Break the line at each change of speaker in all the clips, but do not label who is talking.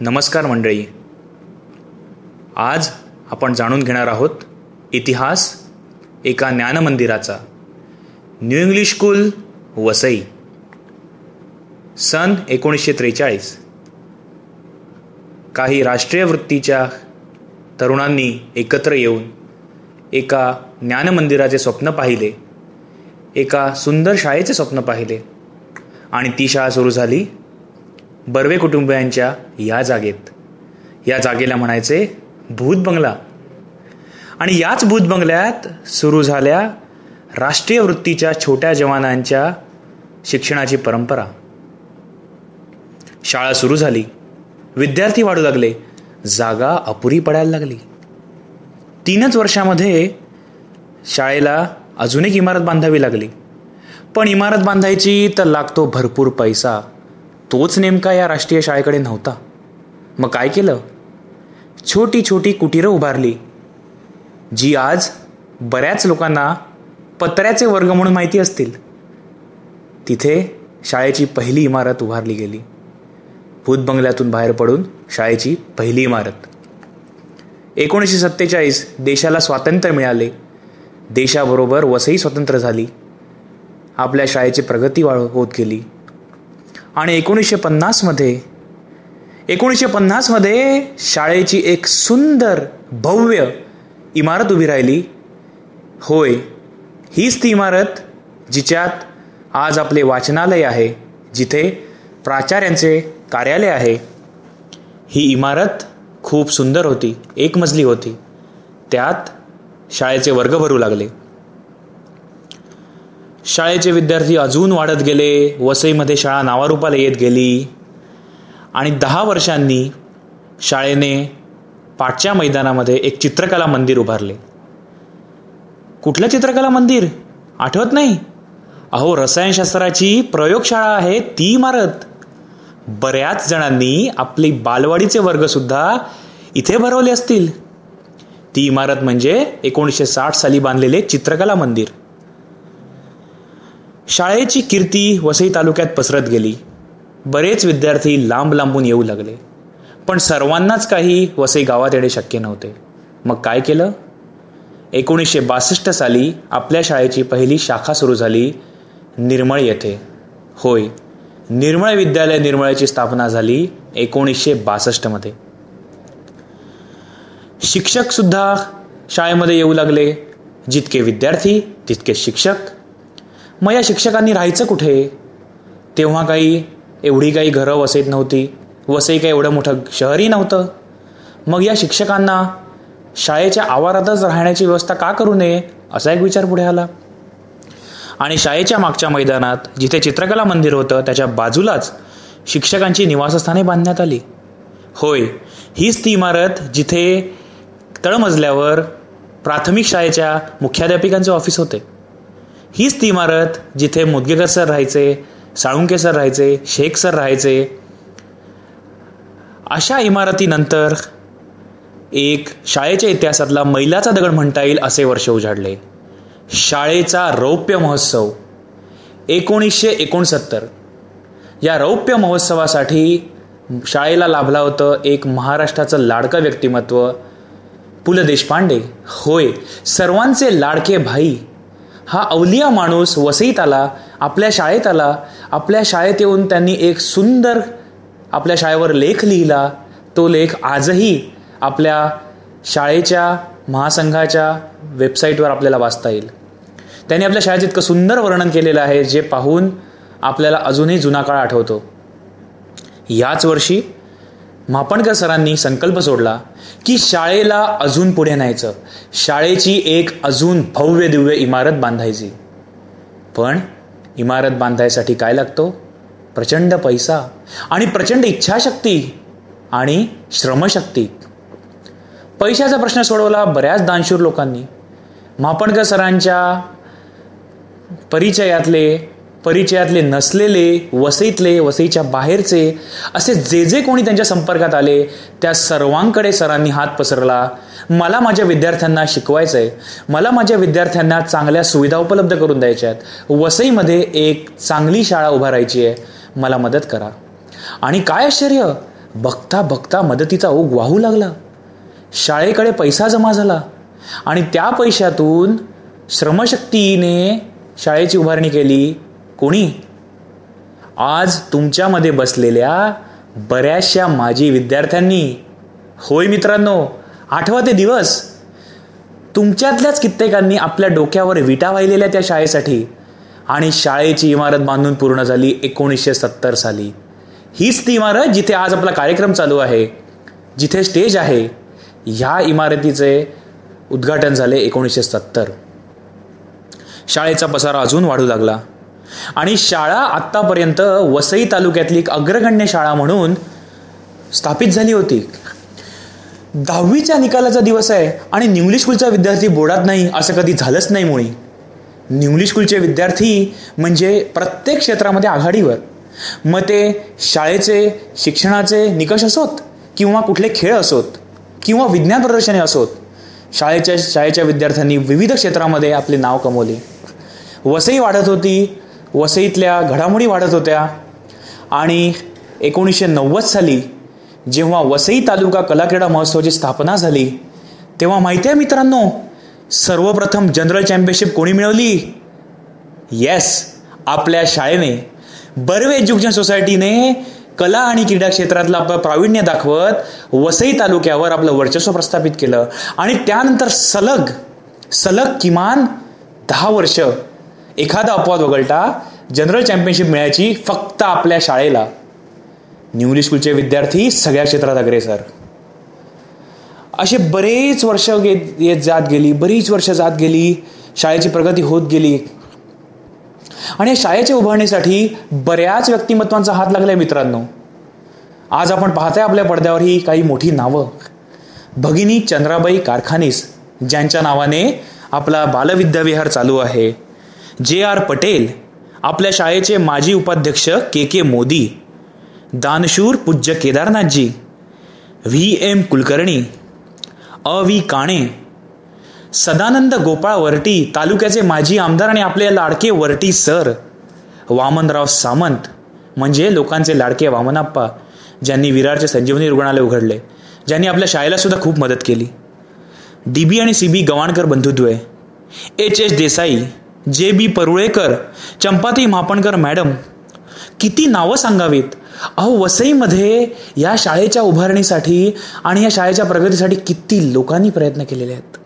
नमस्कार मंडळी. आज आपण जाणून घेणार आहोत इतिहास एका ज्ञानमंदिराचा. New English school Vasai. सन एकोणीसशे त्रेचाळीस. काही राष्ट्रीय वृत्तीच्या तरुणांनी एकत्र येऊन एका ज्ञानमंदिराचे स्वप्न पाहिले एका सुंदर शाळेचे स्वप्न पाहिले आणि ती शाळा सुरू झाली बर्वे कुटुंबियांच्या या जागेत. या जागेला म्हणायचे भूत बंगला. आणि याच भूत बंगल्यात सुरू झाल्या राष्ट्रीय वृत्तीच्या छोट्या जवानांच्या शिक्षणाची परंपरा. शाळा सुरू झाली. विद्यार्थी वाढू लागले. जागा अपुरी पडायला लागली. तीनच वर्षामध्ये शाळेला अजून एक इमारत बांधावी लागली. पण इमारत बांधायची तर लागतो भरपूर पैसा. तोच नेमका या राष्ट्रीय शाळेकडे नव्हता. मग काय केलं? छोटी छोटी कुटीरं उभारली जी आज बऱ्याच लोकांना पत्र्याचे वर्ग म्हणून माहिती असतील. तिथे शाळेची पहिली इमारत उभारली गेली. भूत बंगल्यातून बाहेर पडून शाळेची पहिली इमारत. एकोणीसशे सत्तेचाळीस देशाला स्वातंत्र्य मिळाले. देशाबरोबर वसई स्वतंत्र झाली. आपल्या शाळेची प्रगती वाढ होत गेली. आणि एकोणीसशे पन्नासमध्ये एकोणीसशे पन्नासमध्ये शाळेची एक सुंदर भव्य इमारत उभी राहिली. होय हीच ती इमारत जिच्यात आज आपले वाचनालय आहे जिथे प्राचार्यांचे कार्यालय आहे. ही इमारत खूप सुंदर होती एक मजली होती. त्यात शाळेचे वर्ग भरू लागले. शाळेचे विद्यार्थी अजून वाढत गेले वसईमध्ये शाळा नावारूपाला येत गेली. आणि दहा वर्षांनी शाळेने पाठच्या मैदानामध्ये एक चित्रकला मंदिर उभारले. कुठलं चित्रकला मंदिर? आठवत नाही? अहो रसायनशास्त्राची प्रयोगशाळा आहे ती इमारत. बऱ्याच जणांनी आपली बालवाडीचे वर्गसुद्धा इथे भरवले असतील. ती इमारत म्हणजे एकोणीसशे साठ साली बांधलेले चित्रकला मंदिर. शाळेची कीर्ती वसई तालुक्यात पसरत गेली. बरेच विद्यार्थी लांब लांबून येऊ लागले. पण सर्वांनाच काही वसई गावात येणे शक्य नव्हते. मग काय केलं? एकोणीसशे बासष्ट साली आपल्या शाळेची पहिली शाखा सुरू झाली निर्मळ येथे. होय निर्मळ विद्यालय निर्मळाची स्थापना झाली एकोणीसशे बासष्टमध्ये शिक्षकसुद्धा शाळेमध्ये येऊ लागले. जितके विद्यार्थी तितके शिक्षक मग या शिक्षकांनी राहायचं कुठे? तेव्हा काही एवढी काही घरं वसईत नव्हती. वसई काही एवढं मोठं शहरही नव्हतं. मग या शिक्षकांना शाळेच्या आवारातच राहण्याची व्यवस्था का करू नये? असा एक विचार पुढे आला. आणि शाळेच्या मागच्या मैदानात जिथे चित्रकला मंदिर होतं त्याच्या बाजूलाच शिक्षकांची निवासस्थाने बांधण्यात आली. होय हीच ती इमारत जिथे तळमजल्यावर प्राथमिक शाळेच्या मुख्याध्यापिकांचे ऑफिस होते. हीच ती इमारत जिथे मुदगेकर सर राहायचे साळुंके सर राहायचे शेख सर राहायचे. अशा इमारतीनंतर एक शाळेच्या इतिहासातला मैलाचा दगड म्हणता येईल असे वर्ष उजाडले. शाळेचा रौप्य महोत्सव एकोणीसशे एकोणसत्तर. या रौप्य महोत्सवासाठी शाळेला लाभला होतं एक महाराष्ट्राचं लाडकं व्यक्तिमत्व पु ल देशपांडे. होय सर्वांचे लाडके भाई हा अवलिया माणूस वसईत आला आपल्या शाळेत आला. आपल्या शाळेत येऊन त्यांनी एक सुंदर आपल्या शाळेवर लेख लिहिला. तो लेख आजही आपल्या शाळेच्या महासंघाच्या वेबसाईटवर आपल्याला वाचता येईल. त्यांनी आपल्या शाळेत इतकं सुंदर वर्णन केलेलं आहे जे पाहून आपल्याला अजूनही जुना काळ आठवतो. याच वर्षी मापणकर सरांनी संकल्प सोडला की शाळेला अजून पुढे न्यायचं. शाळेची एक अजून भव्य दिव्य इमारत बांधायची. पण इमारत बांधायसाठी काय लागतो? प्रचंड पैसा आणि प्रचंड इच्छाशक्ती आणि श्रमशक्ती. पैशाचा प्रश्न सोडवला बऱ्याच दानशूर लोकांनी. मापणकर सरांच्या परिचयातले परिचयातले नसलेले वसईतले वसईच्या बाहेरचे असे जे जे कोणी त्यांच्या संपर्कात आले त्या सर्वांकडे सरांनी हात पसरला. मला माझ्या विद्यार्थ्यांना शिकवायचं आहे मला माझ्या विद्यार्थ्यांना चांगल्या सुविधा उपलब्ध करून द्यायच्या आहेत. वसईमध्ये एक चांगली शाळा उभारायची आहे. मला मदत करा. आणि काय आश्चर्य? बघता बघता मदतीचा ओघ वाहू लागला. शाळेकडे पैसा जमा झाला. आणि त्या पैशातून श्रमशक्तीने शाळेची उभारणी केली. कोणी? आज तुमच्यामध्ये बसलेल्या बऱ्याचशा माजी विद्यार्थ्यांनी. होय मित्रांनो आठवा ते दिवस. तुमच्यातल्याच कित्येकांनी आपल्या डोक्यावर विटा वाहिलेल्या त्या शाळेसाठी. आणि शाळेची इमारत बांधून पूर्ण झाली एकोणीसशे सत्तर साली. हीच ती इमारत जिथे आज आपला कार्यक्रम चालू आहे. जिथे स्टेज आहे. ह्या इमारतीचे उद्घाटन झाले एकोणीसशे सत्तर. शाळेचा पसारा अजून वाढू लागला. आणि शाळा आत्तापर्यंत वसई तालुक्यातली एक अग्रगण्य शाळा म्हणून स्थापित झाली होती. दहावीच्या निकालाचा दिवस आहे आणि न्यूली स्कूलचा विद्यार्थी बोर्डात नाही असं कधी झालंच नाही मुळी. न्यूली स्कूलचे विद्यार्थी म्हणजे प्रत्येक क्षेत्रामध्ये आघाडीवर. मग ते शाळेचे शिक्षणाचे निकष असोत किंवा कुठले खेळ असोत किंवा विज्ञान प्रदर्शने असोत शाळेच्या शाळेच्या विद्यार्थ्यांनी विविध क्षेत्रामध्ये आपले नाव कमवले. वसई वाढत होती वसईतल्या घडामोडी वाढत होत्या. आणि एकोणीसशे नव्वद साली जेव्हा वसई तालुका कलाक्रीडा महोत्सवाची स्थापना झाली तेव्हा माहिती आहे मित्रांनो सर्वप्रथम जनरल चॅम्पियनशिप कोणी मिळवली? येस आपल्या शाळेने. बर्वे एज्युकेशन सोसायटीने कला आणि क्रीडा क्षेत्रातलं आपलं प्रावीण्य दाखवत वसई तालुक्यावर आपलं वर्चस्व प्रस्थापित केलं. आणि त्यानंतर सलग सलग किमान दहा वर्ष एखादा अपवाद वगळता जनरल चॅम्पियनशिप मिळायची फक्त आपल्या शाळेला. न्यूली स्कूलचे विद्यार्थी सगळ्या क्षेत्रात अग्रेसर. असे बरेच वर्ष येत जात गेली बरीच वर्ष जात गेली शाळेची प्रगती होत गेली. आणि या शाळेच्या उभारणीसाठी बऱ्याच व्यक्तिमत्वांचा हात लागलाय मित्रांनो. आज आपण पाहताय आपल्या पडद्यावर ही काही मोठी नावं. भगिनी चंद्राबाई कारखानीस ज्यांच्या नावाने आपला बालविद्याविहार चालू आहे. जे आर पटेल आपल्या शाळेचे माजी उपाध्यक्ष के के मोदी दानशूर पूज्य केदारनाथजी व्ही एम कुलकर्णी अ व्ही काणे सदानंद गोपाळ वरटी तालुक्याचे माजी आमदार आणि आपले लाडके वरटी सर वामनराव सामंत म्हणजे लोकांचे लाडके वामनाप्पा ज्यांनी विरारचे संजीवनी रुग्णालय उघडले ज्यांनी आपल्या शाळेला सुद्धा खूप मदत केली. डी बी आणि C B Gawankar बंधुद्वय H H Desai J B Parulekar Champati मापणकर madam किती नावं सांगावीत? अहो वसईमध्ये या शाळेच्या उभारणीसाठी आणि या शाळेच्या प्रगतीसाठी किती लोकांनी प्रयत्न केलेले आहेत.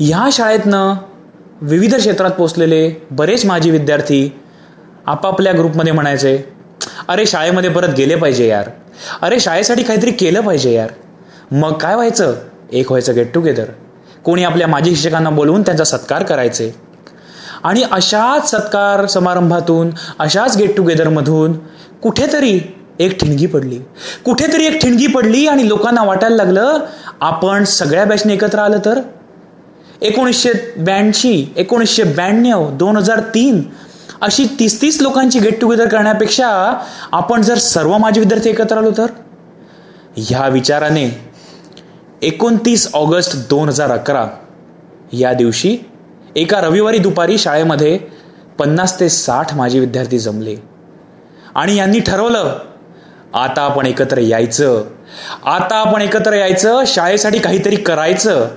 या शाळेतनं विविध क्षेत्रात पोचलेले बरेच माजी विद्यार्थी आपापल्या ग्रुपमध्ये म्हणायचे अरे शाळेमध्ये परत गेले पाहिजे यार. अरे शाळेसाठी काहीतरी केलं पाहिजे यार. मग काय व्हायचं? एक व्हायचं गेट टुगेदर कोणी आपल्या माजी शिक्षकांना बोलवून त्यांचा सत्कार करायचे. आणि अशाच सत्कार समारंभातून अशाच गेट टुगेदरमधून कुठेतरी एक ठिणगी पडली. कुठेतरी एक ठिणगी पडली आणि लोकांना वाटायला लागलं आपण सगळ्या बॅचने एकत्र आलं तर? एकोणीसशे ब्याऐंशी एकोणीसशे ब्याण्णव दोन हजार तीन अशी तीस तीस लोकांची गेट टुगेदर करण्यापेक्षा आपण जर सर्व माझे विद्यार्थी एकत्र आलो तर? ह्या विचाराने एकोणतीस ऑगस्ट दोन हजार अकरा या दिवशी एका रविवारी दुपारी शाळेमध्ये पन्नास ते साठ माझे विद्यार्थी जमले. आणि यांनी ठरवलं आता आपण एकत्र यायचं. आता आपण एकत्र यायचं शाळेसाठी काहीतरी करायचं.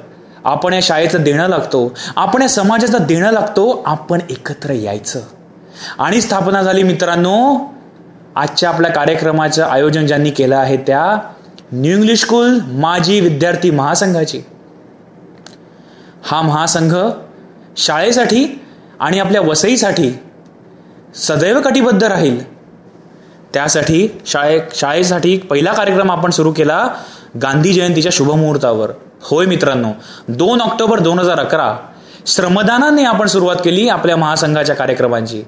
आपण या शाळेचं देणं लागतो आपण या समाजाचं देणं लागतो आपण एकत्र यायचं. आणि स्थापना झाली मित्रांनो आजच्या आपल्या कार्यक्रमाचं आयोजन ज्यांनी केलं आहे त्या न्यू इंग्लिश स्कूल माजी विद्यार्थी महासंघाची. हा महासंघ शाळेसाठी आणि आपल्या वसईसाठी सदैव कटिबद्ध राहील. त्यासाठी शाळे शाळेसाठी पहिला कार्यक्रम आपण सुरू केला गांधी जयंतीच्या शुभमुहूर्तावर. होय मित्रांनो दोन ऑक्टोबर दोन हजार अकरा श्रमदानाने आपण सुरुवात केली आपल्या महासंघाच्या कार्यक्रमांची.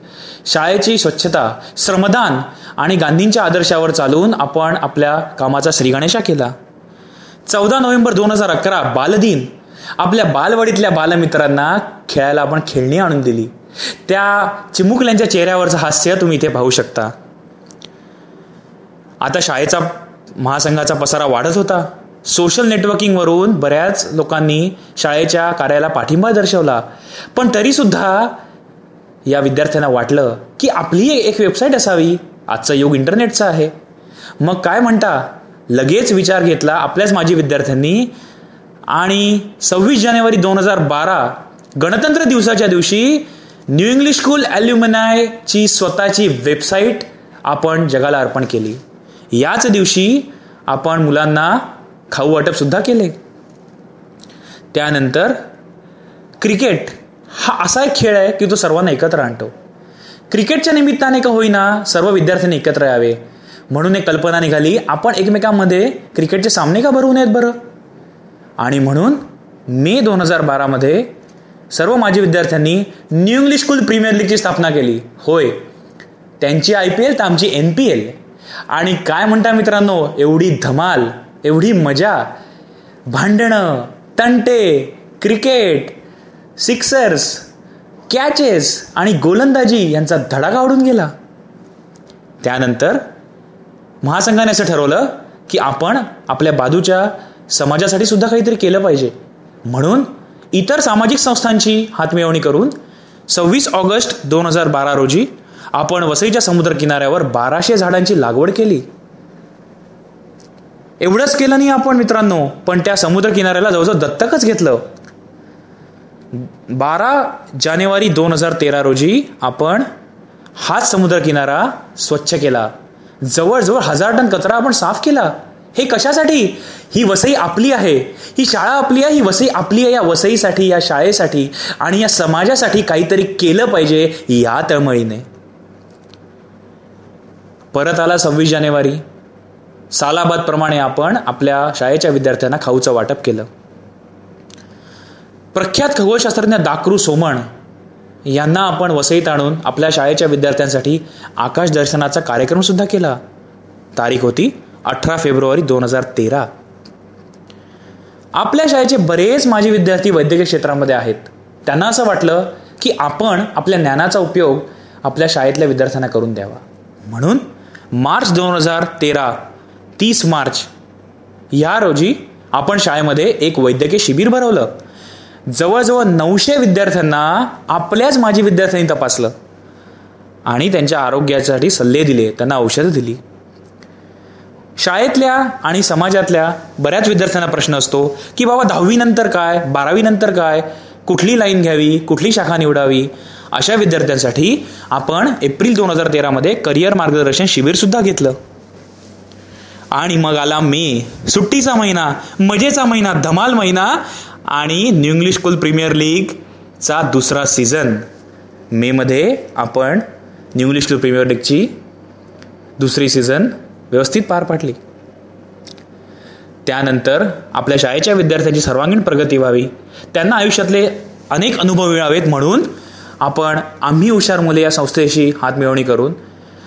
शाळेची स्वच्छता श्रमदान आणि गांधींच्या आदर्शावर चालून आपण आपल्या कामाचा श्रीगणेशा केला. चौदा नोव्हेंबर दोन हजार अकरा बालदिन. आपल्या बालवाडीतल्या बालमित्रांना खेळायला आपण खेळणी आणून दिली. त्या चिमुकल्यांच्या चेहऱ्यावरचं हास्य तुम्ही इथे पाहू शकता. आता शाळेचा महासंघाचा पसारा वाढत होता. सोशल नेटवर्किंगवरून बऱ्याच लोकांनी शाळेच्या कार्याला पाठिंबा दर्शवला. पण तरीसुद्धा या विद्यार्थ्यांना वाटलं की आपली एक वेबसाईट असावी. आजचं योग इंटरनेटचं आहे. मग काय म्हणता? लगेच विचार घेतला आपल्याच माजी विद्यार्थ्यांनी. आणि सव्वीस जानेवारी दोन हजार बारा गणतंत्र दिवसाच्या दिवशी न्यू इंग्लिश स्कूल ॲल्युमिनायची स्वतःची वेबसाईट आपण जगाला अर्पण केली. याच दिवशी आपण मुलांना खाऊ वाटपसुद्धा केले. त्यानंतर क्रिकेट हा असा एक खेळ आहे की तो सर्वांना एकत्र आणतो. क्रिकेटच्या निमित्ताने का होईना सर्व विद्यार्थ्यांनी एकत्र यावे? म्हणून एक कल्पना निघाली आपण एकमेकांमध्ये क्रिकेटचे सामने का भरवू नयेत बरं? आणि म्हणून मे दोन हजार बारामध्ये सर्व माजी विद्यार्थ्यांनी न्यू इंग्लिश स्कूल प्रीमियर लीगची स्थापना केली. होय. त्यांची आय पी एल तर आमची एन पी एल. आणि काय म्हणता मित्रांनो एवढी धमाल एवढी मजा. भांडणं तंटे क्रिकेट सिक्सर्स कॅचेस आणि गोलंदाजी यांचा धडाका उडून गेला. त्यानंतर महासंघाने असं ठरवलं की आपण आपल्या बाजूच्या समाजासाठी सुद्धा काहीतरी केलं पाहिजे. म्हणून इतर सामाजिक संस्थांची हातमिळवणी करून सव्वीस ऑगस्ट दोन हजार बारा रोजी आपण वसईच्या समुद्र किनाऱ्यावर बाराशे झाडांची लागवड केली. एवढंच केलं नाही आपण मित्रांनो पण त्या समुद्र किनाऱ्याला जवळजवळ दत्तकच घेतलं. बारा जानेवारी दोन हजार तेरा रोजी आपण हाच समुद्र किनारा स्वच्छ केला. जवळजवळ हजार टन कचरा आपण साफ केला. हे कशासाठी? ही वसई आपली आहे. ही शाळा आपली आहे ही वसई आपली आहे या वसईसाठी या शाळेसाठी आणि या समाजासाठी काहीतरी केलं पाहिजे या तळमळीने. परत आला सव्वीस जानेवारी. सालाबादप्रमाणे आपण आपल्या शाळेच्या विद्यार्थ्यांना खाऊचं वाटप केलं. प्रख्यात खगोलशास्त्रज्ञ दाकरू सोमण यांना आपण वसईत आणून आपल्या शाळेच्या विद्यार्थ्यांसाठी आकाश दर्शनाचा कार्यक्रम सुद्धा केला. तारीख होती अठरा फेब्रुवारी दोन हजार तेरा. आपल्या शाळेचे बरेच माजी विद्यार्थी वैद्यकीय क्षेत्रामध्ये आहेत. त्यांना असं वाटलं की आपण आपल्या ज्ञानाचा उपयोग आपल्या शाळेतल्या विद्यार्थ्यांना करून द्यावा. म्हणून मार्च दोन हजार तेरा तीस मार्च या रोजी आपण शाळेमध्ये एक वैद्यकीय शिबिर भरवलं. जवळजवळ नऊशे विद्यार्थ्यांना आपल्याच माजी विद्यार्थ्यांनी तपासलं. आणि त्यांच्या आरोग्यासाठी सल्ले दिले त्यांना औषधं दिली. शाळेतल्या आणि समाजातल्या बऱ्याच विद्यार्थ्यांना प्रश्न असतो की बाबा दहावी नंतर काय? बारावी नंतर काय? कुठली लाईन घ्यावी? कुठली शाखा निवडावी? अशा विद्यार्थ्यांसाठी आपण एप्रिल दोन हजार तेरामध्ये करिअर मार्गदर्शन शिबिर सुद्धा घेतलं. आणि मग आला मे. सुट्टीचा महिना मजेचा महिना धमाल महिना आणि न्यू इंग्लिश स्कूल प्रीमियर लीगचा दुसरा सीझन. मेमध्ये आपण न्यू इंग्लिश स्कूल प्रीमियर लीगची दुसरी सीझन व्यवस्थित पार पाडली. त्यानंतर आपल्या शाळेच्या विद्यार्थ्यांची सर्वांगीण प्रगती व्हावी. त्यांना आयुष्यातले अनेक अनुभव मिळावेत म्हणून आपण आम्ही हुशार मुले या संस्थेशी हातमिळवणी करून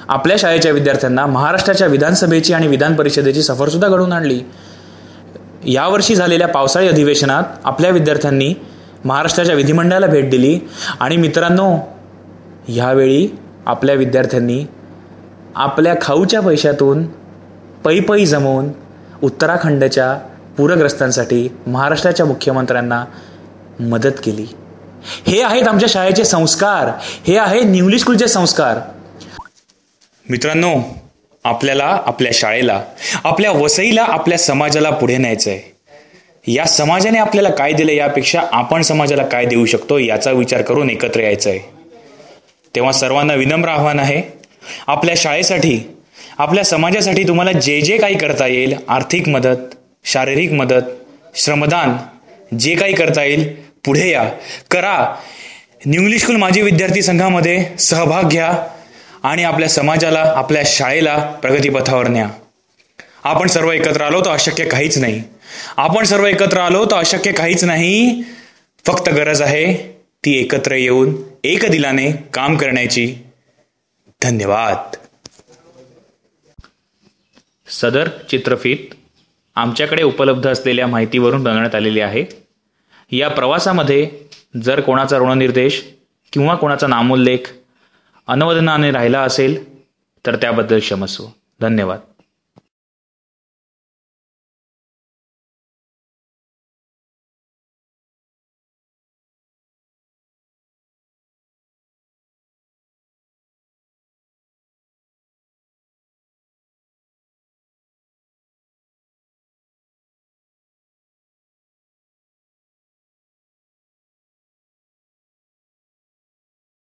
आपल्या शाळेच्या विद्यार्थ्यांना महाराष्ट्राच्या विधानसभेची आणि विधान परिषदेची सफरसुद्धा घडवून आणली. यावर्षी झालेल्या पावसाळी अधिवेशनात आपल्या विद्यार्थ्यांनी महाराष्ट्राच्या विधिमंडळाला भेट दिली आणि मित्रांनो ह्यावेळी आपल्या विद्यार्थ्यांनी आपल्या खाऊच्या पैशातून पै पै जमवून उत्तराखंडच्या पूरग्रस्तांसाठी महाराष्ट्राच्या मुख्यमंत्र्यांना मदत केली. हे आहेत आमच्या शाळेचे संस्कार. हे आहे न्यूली स्कूलचे संस्कार. मित्रांनो आपल्याला आपल्या शाळेला आपल्या वसईला आपल्या समाजाला पुढे न्यायचं आहे या समाजाने आपल्याला काय दिलं यापेक्षा आपण समाजाला काय देऊ शकतो याचा विचार करून एकत्र यायचं आहे तेव्हा सर्वांना विनम्र आव्हान आहे. आपल्या शाळेसाठी आपल्या समाजासाठी तुम्हाला जे जे काही करता येईल आर्थिक मदत शारीरिक मदत श्रमदान जे काही करता येईल पुढे या. करा. न्यू इंग्लिश स्कूल माजी विद्यार्थी संघामध्ये सहभाग घ्या. आणि आपल्या समाजाला आपल्या शाळेला प्रगतीपथावर न्या. आपण सर्व एकत्र आलो तर अशक्य काहीच नाही. आपण सर्व एकत्र आलो तर अशक्य काहीच नाही. फक्त गरज आहे ती एकत्र येऊन एक दिलाने काम करण्याची. धन्यवाद. सदर चित्रफित आमच्याकडे उपलब्ध असलेल्या माहितीवरून बनवण्यात आलेली आहे. या प्रवासामध्ये जर कोणाचा ऋणनिर्देश किंवा कोणाचा नामोल्लेख अनवदनाने राहिला असेल तर त्याबद्दल क्षमस्व धन्यवाद.